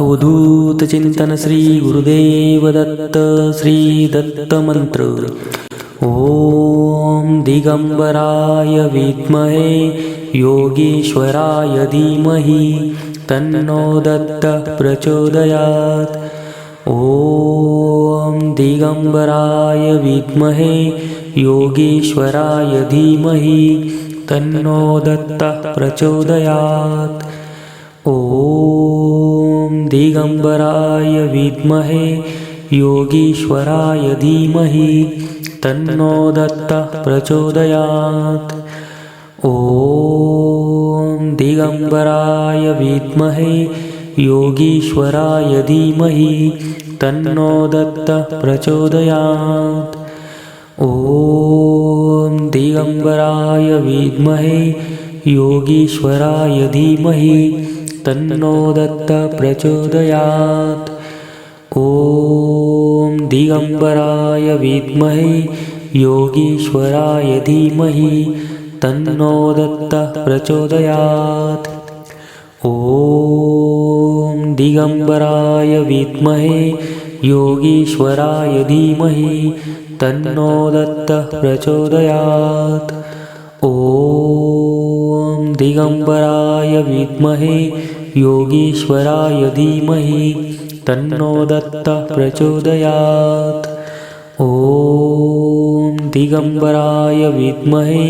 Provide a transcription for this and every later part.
अवधूतचिन्तन श्री गुरुदेवदत्त श्रीदत्तमन्त्र। ॐ दिगम्बराय विद्महे योगीश्वराय धीमहि तन्नो दत्तः प्रचोदयात्। ॐ दिगम्बराय विद्महे योगीश्वराय धीमहि तन्नो दत्तः प्रचोदयात् दिगम्बराय विद्महे योगीश्वराय धीमहि तन्नो दत्तः प्रचोदयात्। ॐ दिगम्बराय विद्महे योगीश्वराय धीमहि तन्नो दत्तः प्रचोदयात्। ॐ दिगम्बराय विद्महे योगीश्वराय धीमहि तन्नो दत्तः प्रचोदयात्। ॐ दिगम्बराय विद्महे योगीश्वराय धीमहि तन्नो दत्तः प्रचोदयात्। ॐ दिगम्बराय विद्महे योगीश्वराय धीमहि तन्नो दत्तः प्रचोदयात्। ॐ दिगम्बराय विद्महे योगीश्वराय धीमहि तन्नो दत्तः प्रचोदयात्। ॐ दिगम्बराय विद्महे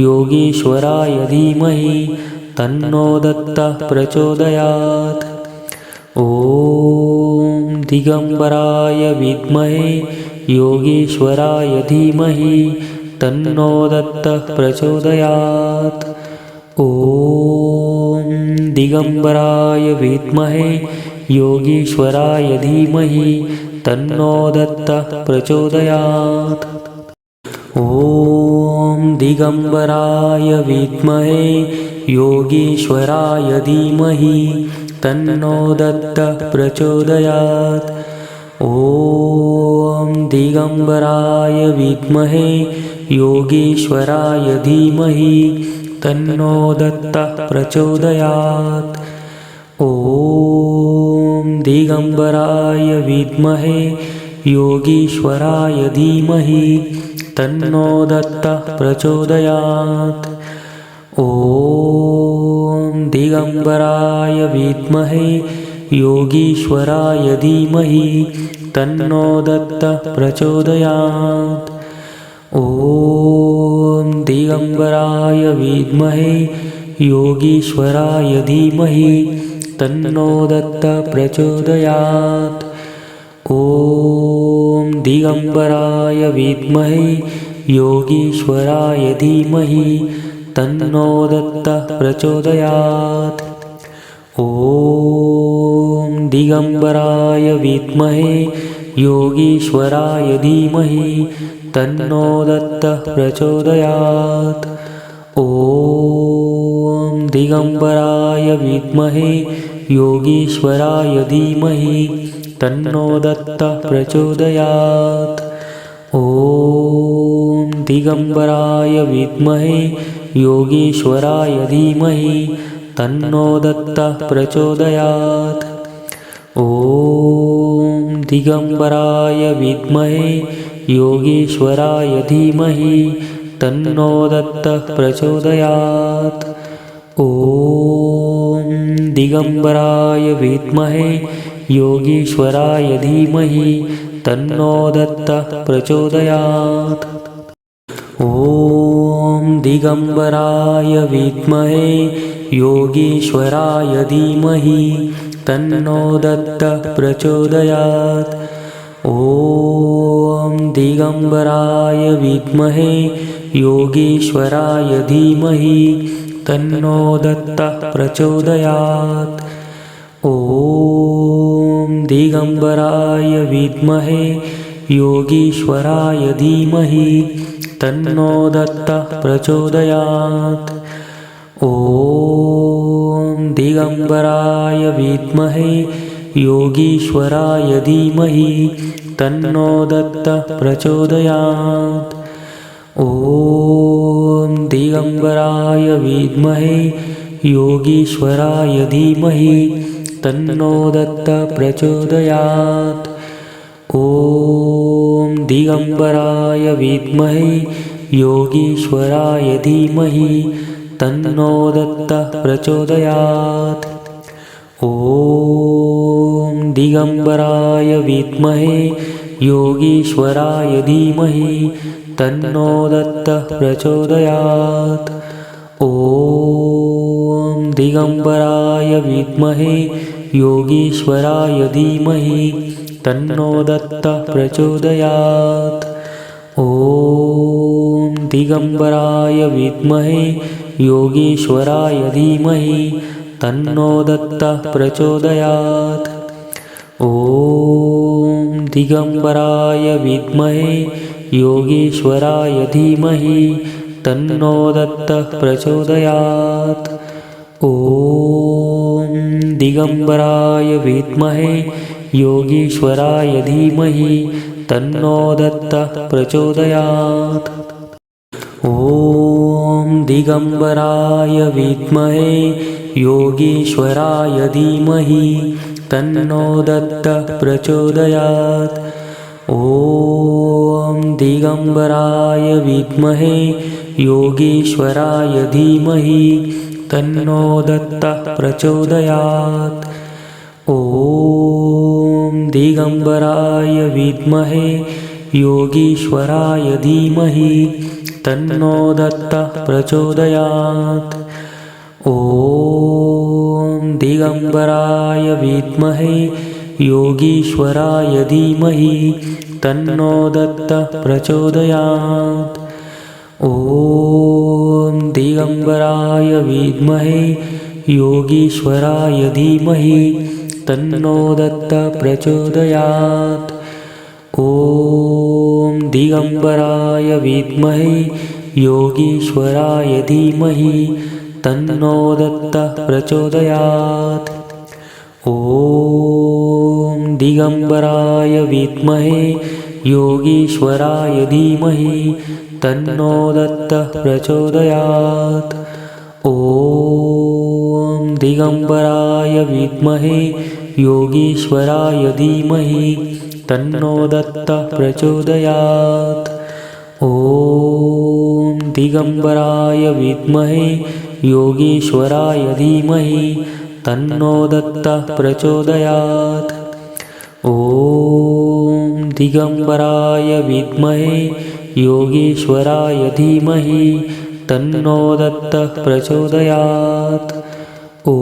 योगीश्वराय धीमहि तन्नो दत्तः प्रचोदयात्। ॐ दिगम्बराय विद्महे योगीश्वराय धीमहि तन्नो दत्तः प्रचोदयात् ॐ दिगम्बराय विद्महे योगीश्वराय धीमहि तन्नो दत्तः प्रचोदयात्। ॐ दिगम्बराय विद्महे योगीश्वराय धीमहि तन्नो दत्तः प्रचोदयात्। ॐ दिगम्बराय विद्महे योगीश्वराय धीमहि तन्नो दत्तः प्रचोदयात्। ॐ दिगम्बराय विद्महे योगीश्वराय धीमहि तन्नो दत्तः प्रचोदयात्। ॐ दिगम्बराय विद्महे योगीश्वराय धीमहि तन्नो दत्तः प्रचोदयात् दिगम्बराय विद्महे योगीश्वराय धीमहि तन्नो दत्तः प्रचोदयात्। ॐ दिगम्बराय विद्महे योगीश्वराय धीमहि तन्नो दत्तः प्रचोदयात्। ॐ दिगम्बराय विद्महे योगीश्वराय धीमहि तन्नो दत्तः प्रचोदयात्। ॐ दिगम्बराय विद्महे योगीश्वराय धीमहि तन्नो दत्तः प्रचोदयात्। ॐ दिगम्बराय विद्महे योगीश्वराय धीमहि तन्नो दत्तः प्रचोदयात्। ॐ दिगम्बराय विद्महे योगीश्वराय धीमहि तन्नो दत्तः प्रचोदयात्। ॐ दिगम्बराय विद्महे योगीश्वराय धीमहि तन्नो दत्तः प्रचोदयात्। ॐ दिगम्बराय विद्महे योगीश्वराय धीमहि तन्नो दत्तः प्रचोदयात् ॐ दिगम्बराय विद्महे योगीश्वराय धीमहि तन्नो दत्तः प्रचोदयात्। ॐ दिगम्बराय विद्महे योगीश्वराय धीमहि तन्नो दत्तः प्रचोदयात्। ॐ दिगम्बराय विद्महे योगीश्वराय धीमहि तन्नो दत्तः प्रचोदयात्। ॐ दिगम्बराय विद्महे योगीश्वराय धीमहि तन्नो दत्त प्रचोदयात्। ॐ दिगम्बराय विद्महे योगीश्वराय धीमहि तन्नो दत्त प्रचोदयात् दिगम्बराय विद्महे योगीश्वराय धीमहि तन्नो दत्त प्रचोदयात्। ॐ दिगम्बराय विद्महे योगीश्वराय धीमहि तन्नो दत्त प्रचोदयात्। ॐ दिगम्बराय विद्महे योगीश्वराय धीमहि तन्नो दत्त प्रचोदयात् दिगम्बराय विद्महे योगीश्वराय धीमहि तन्नो दत्त प्रचोदयात्। ॐ दिगम्बराय विद्महे योगीश्वराय धीमहि तन्नो दत्त प्रचोदयात्। ॐ दिगम्बराय विद्महे योगीश्वराय धीमहि तन्नो दत्त प्रचोदयात्। ॐ दिगम्बराय विद्महे योगीश्वराय धीमहि तन्नो दत्त प्रचोदयात्। ॐ दिगम्बराय विद्महे योगीश्वराय धीमहि तन्नो दत्त प्रचोदयात्। ॐ दिगम्बराय विद्महे योगीश्वराय धीमहि तन्नो दत्त प्रचोदयात्। ॐ दिगम्बराय विद्महे योगीश्वराय धीमहि तन्नो दत्त प्रचोदयात्। ॐ दिगम्बराय विद्महे योगीश्वराय धीमहि तन्नो दत्त प्रचोदयात्। ॐ दिगम्बराय विद्महे योगीश्वराय धीमहि तन्नो दत्त प्रचोदयात्। ॐ दिगम्बराय विद्महे योगीश्वराय धीमहि तन्नो दत्त प्रचोदयात्। ॐ दिगम्बराय विद्महे योगीश्वराय धीमहि तन्नो दत्त प्रचोदयात्। ॐ दिगम्बराय विद्महे योगीश्वराय धीमहि तन्नो दत्त प्रचोदयात्। ॐ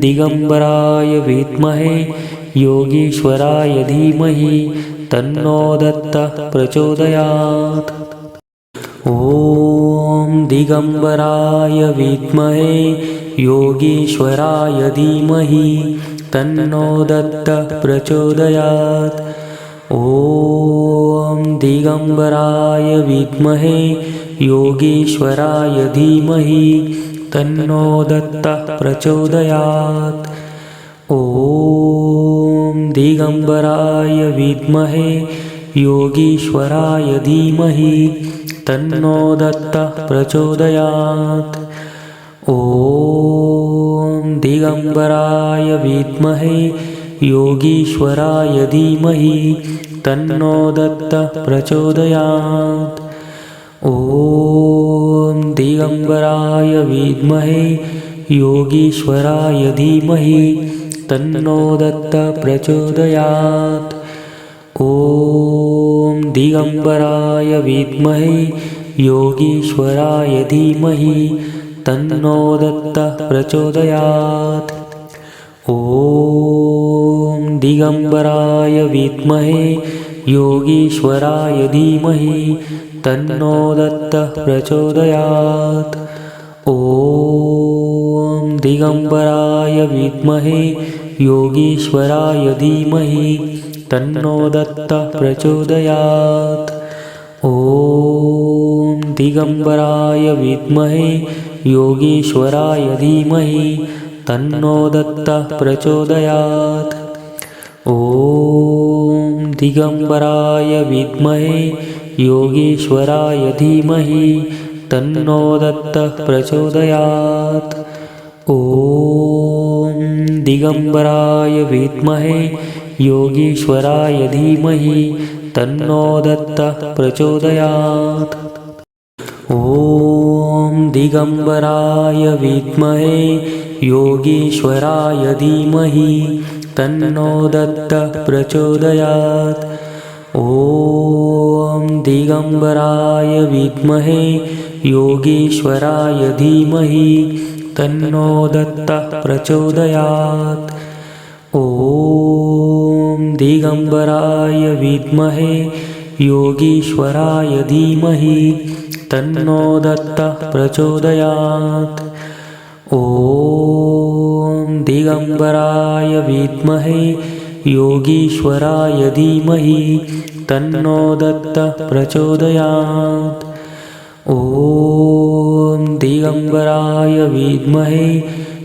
दिगम्बराय विद्महे योगीश्वराय धीमहि तन्नो दत्त प्रचोदयात्। ॐ दिगम्बराय विद्महे योगीश्वराय धीमहि तन्नो दत्त प्रचोदयात्। ॐ दिगम्बराय विद्महे योगीश्वराय धीमहि तन्नो दत्त प्रचोदयात्। ॐ दिगम्बराय विद्महे योगीश्वराय धीमहि तन्नो दत्त प्रचोदयात्। ॐ दिगम्बराय विद्महे योगीश्वराय धीमहि तन्नो दत्त प्रचोदयात्। ॐ दिगम्बराय विद्महे योगीश्वराय धीमहि तन्नो दत्त प्रचोदयात्। ॐ दिगम्बराय विद्महे योगीश्वराय धीमहि तन्नो दत्त प्रचोदयात्। ॐ दिगम्बराय विद्महे योगीश्वराय धीमहि तन्नो दत्त प्रचोदयात्। ॐ दिगम्बराय विद्महे योगीश्वराय धीमहि तन्नो दत्त प्रचोदयात्। ॐ दिगम्बराय विद्महे योगीश्वराय धीमहि तन्नो दत्त प्रचोदयात्। ॐ दिगम्बराय विद्महे योगीश्वराय धीमहि तन्नो दत्त प्रचोदयात्। ॐ दिगम्बराय विद्महे योगीश्वराय धीमहि तन्नो दत्तः प्रचोदयात्। ॐ दिगम्बराय विद्महे योगीश्वराय धीमहि तन्नो दत्तः प्रचोदयात्। ॐ दिगम्बराय विद्महे योगीश्वराय धीमहि तन्नो दत्तः प्रचोदयात्। ॐ दिगम्बराय विद्महे योगीश्वराय धीमहि तन्नो दत्तः प्रचोदयात्। ॐ दिगम्बराय विद्महे योगीश्वराय धीमहि तन्नो दत्तः प्रचोदयात्। ॐ दिगम्बराय विद्महे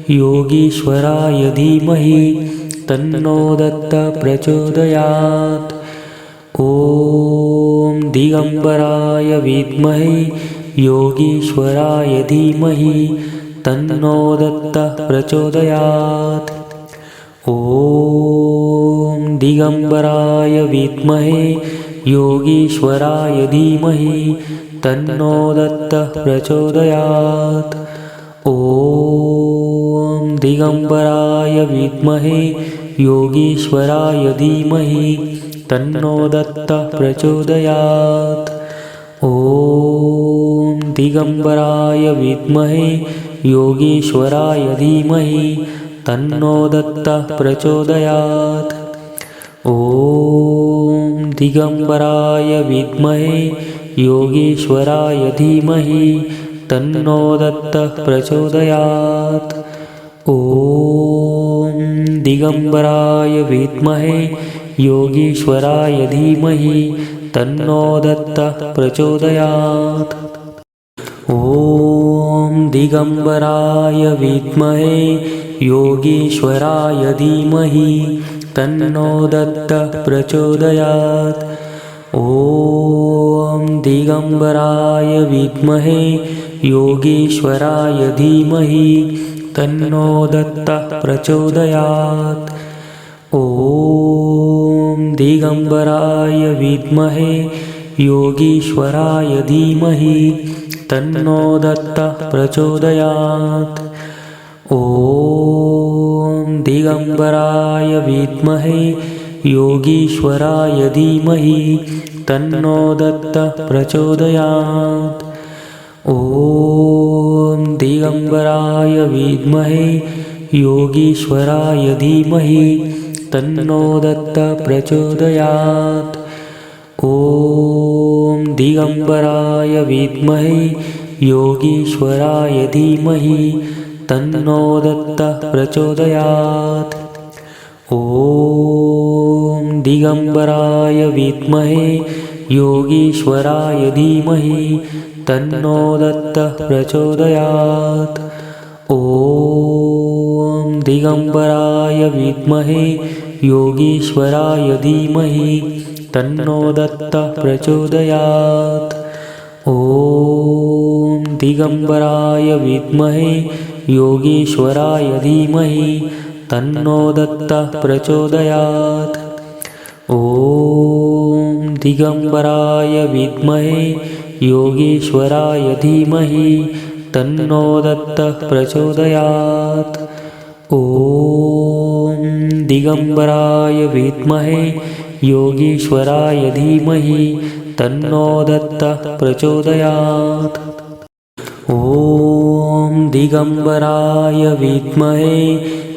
योगीश्वराय धीमहि तन्नो दत्तः प्रचोदयात्। ॐ दिगम्बराय विद्महे योगीश्वराय धीमहि तन्नो दत्तः प्रचोदयात्। ॐ दिगम्बराय विद्महे योगीश्वराय धीमहि तन्नो दत्तः प्रचोदयात्। ॐ दिगम्बराय विद्महे योगीश्वराय धीमहि तन्नो दत्तः प्रचोदयात्। ॐ दिगम्बराय विद्महे योगीश्वराय धीमहि तन्नो दत्तः प्रचोदयात्। ॐ दिगम्बराय विद्महे योगीश्वराय धीमहि तन्नो दत्तः प्रचोदयात्। ॐ दिगम्बराय विद्महे योगीश्वराय धीमहि तन्नो दत्तः प्रचोदयात्। ॐ दिगम्बराय विद्महे योगीश्वराय धीमहि तन्नो दत्तः प्रचोदयात्। ॐ दिगम्बराय विद्महे योगीश्वराय धीमहि तन्नो दत्तः प्रचोदयात्। ॐ दिगम्बराय विद्महे योगीश्वराय धीमहि तन्नो दत्तः प्रचोदयात्। ॐ दिगम्बराय विद्महे योगीश्वराय धीमहि तन्नो दत्तः प्रचोदयात् दिगम्बराय विद्महे योगीश्वराय धीमहि तन्नो दत्तः प्रचोदयात्। ॐ दिगम्बराय विद्महे योगीश्वराय धीमहि तन्नो दत्तः प्रचोदयात्। ॐ दिगम्बराय विद्महे योगीश्वराय धीमहि तन्नो दत्तः प्रचोदयात्। ॐ दिगम्बराय विद्महे योगीश्वराय धीमहि तन्नो दत्तः प्रचोदयात्। ॐ दिगम्बराय विद्महे योगीश्वराय धीमहि तन्नो दत्तः प्रचोदयात्। ॐ दिगम्बराय विद्महे योगीश्वराय धीमहि तन्नो दत्तः प्रचोदयात्। ॐ दिगम्बराय विद्महे योगीश्वराय धीमहि तन्नो दत्तः प्रचोदयात्। ॐ दिगम्बराय विद्महे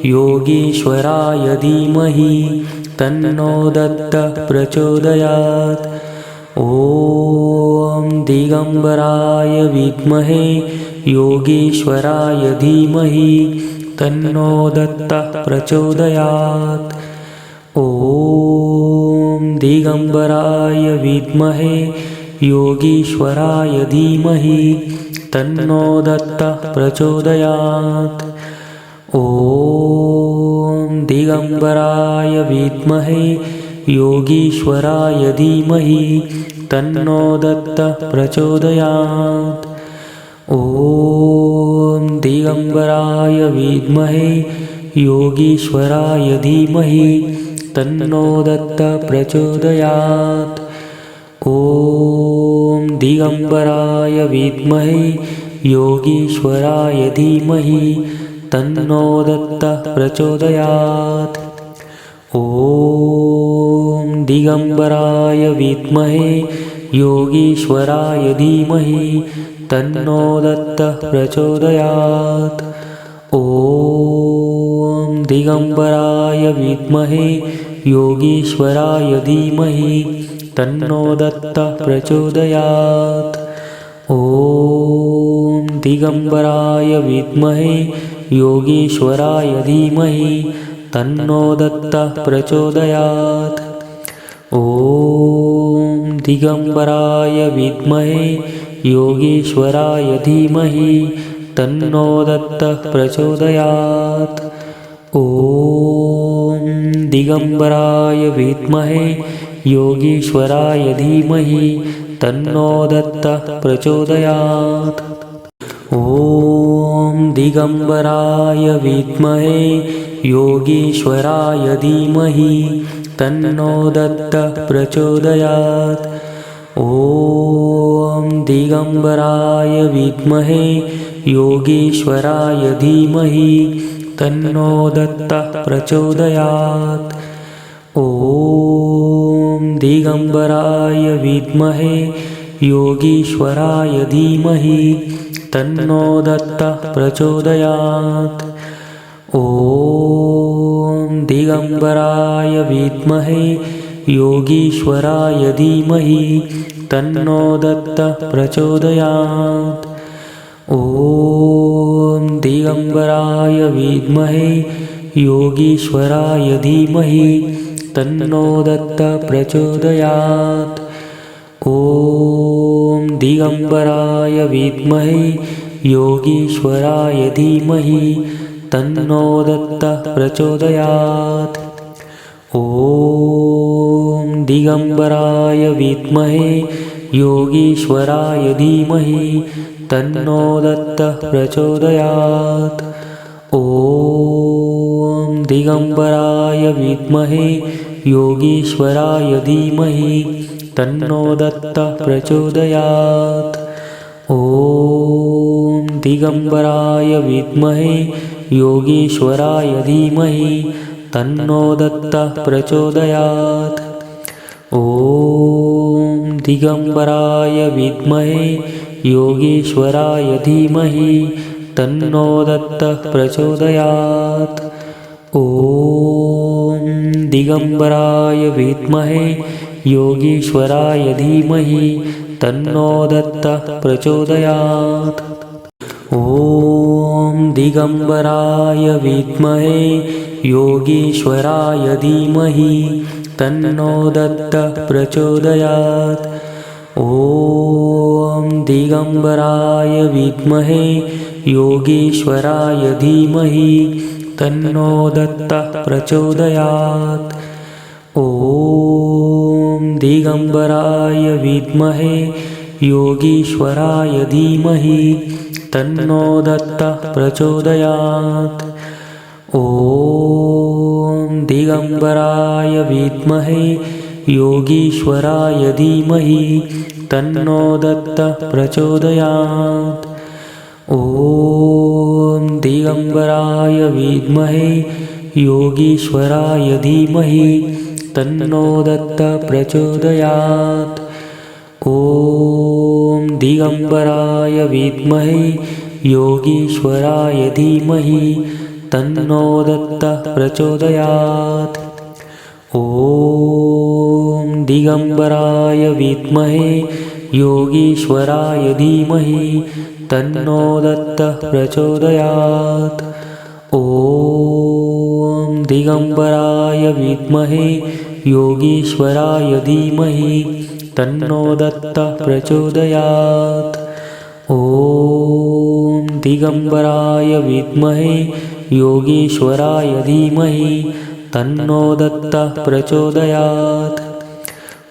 योगीश्वराय धीमहि तन्नो दत्तः प्रचोदयात्। ॐ दिगम्बराय विद्महे योगीश्वराय धीमहि तन्नो दत्तः प्रचोदयात्। ॐ दिगम्बराय विद्महे योगीश्वराय धीमहि तन्नो दत्तः प्रचोदयात्। ॐ दिगम्बराय विद्महे योगीश्वराय धीमहि तन्नो दत्तः प्रचोदयात्। ॐ दिगम्बराय विद्महे योगीश्वराय धीमहि तन्नो दत्त प्रचोदयात्। ॐ दिगम्बराय विद्महे योगीश्वराय धीमहि तन्नो दत्त प्रचोदयात्। ॐ दिगम्बराय विद्महे योगीश्वराय धीमहि तन्नो दत्त प्रचोदयात्। ॐ दिगम्बराय विद्महे योगीश्वराय धीमहि तन्नो दत्त प्रचोदयात्। ॐ दिगम्बराय विद्महे योगीश्वराय धीमहि तन्नो दत्त प्रचोदयात् ॐ दिगम्बराय विद्महे योगीश्वराय धीमहि तन्नो दत्त प्रचोदयात्। ॐ दिगम्बराय विद्महे योगीश्वराय धीमहि तन्नो दत्त प्रचोदयात्। ॐ दिगम्बराय विद्महे योगीश्वराय धीमहि तन्नो दत्त प्रचोदयात्। ॐ दिगम्बराय विद्महे योगीश्वराय धीमहि तन्नो दत्त प्रचोदयात्। ॐ दिगम्बराय विद्महे योगीश्वराय धीमहि तन्नो दत्त प्रचोदयात्। ॐ दिगम्बराय विद्महे योगीश्वराय धीमहि तन्नो दत्त प्रचोदयात्। ॐ दिगम्बराय विद्महे योगीश्वराय धीमहि तन्नो दत्त प्रचोदयात्। ॐ दिगम्बराय विद्महे योगीश्वराय धीमहि तन्नो दत्त प्रचोदयात्। ॐ दिगम्बराय विद्महे योगीश्वराय धीमहि तन्नो दत्त प्रचोदयात्। ॐ दिगम्बराय विद्महे योगीश्वराय धीमहि तन्नो दत्त प्रचोदयात्। ॐ दिगम्बराय विद्महे योगीश्वराय धीमहि तन्नो दत्त प्रचोदयात्। ॐ दिगम्बराय विद्महे योगीश्वराय धीमहि तन्नो दत्त प्रचोदयात्। ॐ दिगम्बराय विद्महे योगीश्वराय धीमहि तन्नो दत्त प्रचोदयात् दिगम्बराय विद्महे योगीश्वराय धीमहि तन्नो दत्त प्रचोदयात्। ॐ दिगम्बराय विद्महे योगीश्वराय धीमहि तन्नो दत्त प्रचोदयात्। ॐ दिगम्बराय विद्महे योगीश्वराय धीमहि तन्नो दत्त प्रचोदयात्। ॐ दिगम्बराय विद्महे योगीश्वराय धीमहि तन्नो दत्त प्रचोदयात्। ॐ दिगम्बराय विद्महे योगीश्वराय धीमहि तन्नो दत्त प्रचोदयात् दिगम्बराय विद्महे योगीश्वराय धीमहि तन्नो दत्त प्रचोदयात्। ॐ दिगम्बराय विद्महे योगीश्वराय धीमहि तन्नो दत्त प्रचोदयात्। ॐ दिगम्बराय विद्महे योगीश्वराय धीमहि तन्नो दत्त प्रचोदयात्। ॐ दिगम्बराय विद्महे योगीश्वराय धीमहि तन्नो दत्त प्रचोदयात्।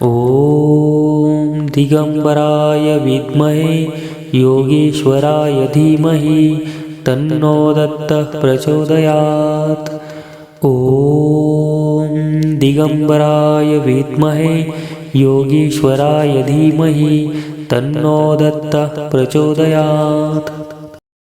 ॐ दिगम्बराय विद्महे योगीश्वराय धीमहि तन्नो दत्तः प्रचोदयात्। ॐ दिगम्बराय विद्महे योगीश्वराय धीमहि तन्नो दत्तः प्रचोदयात्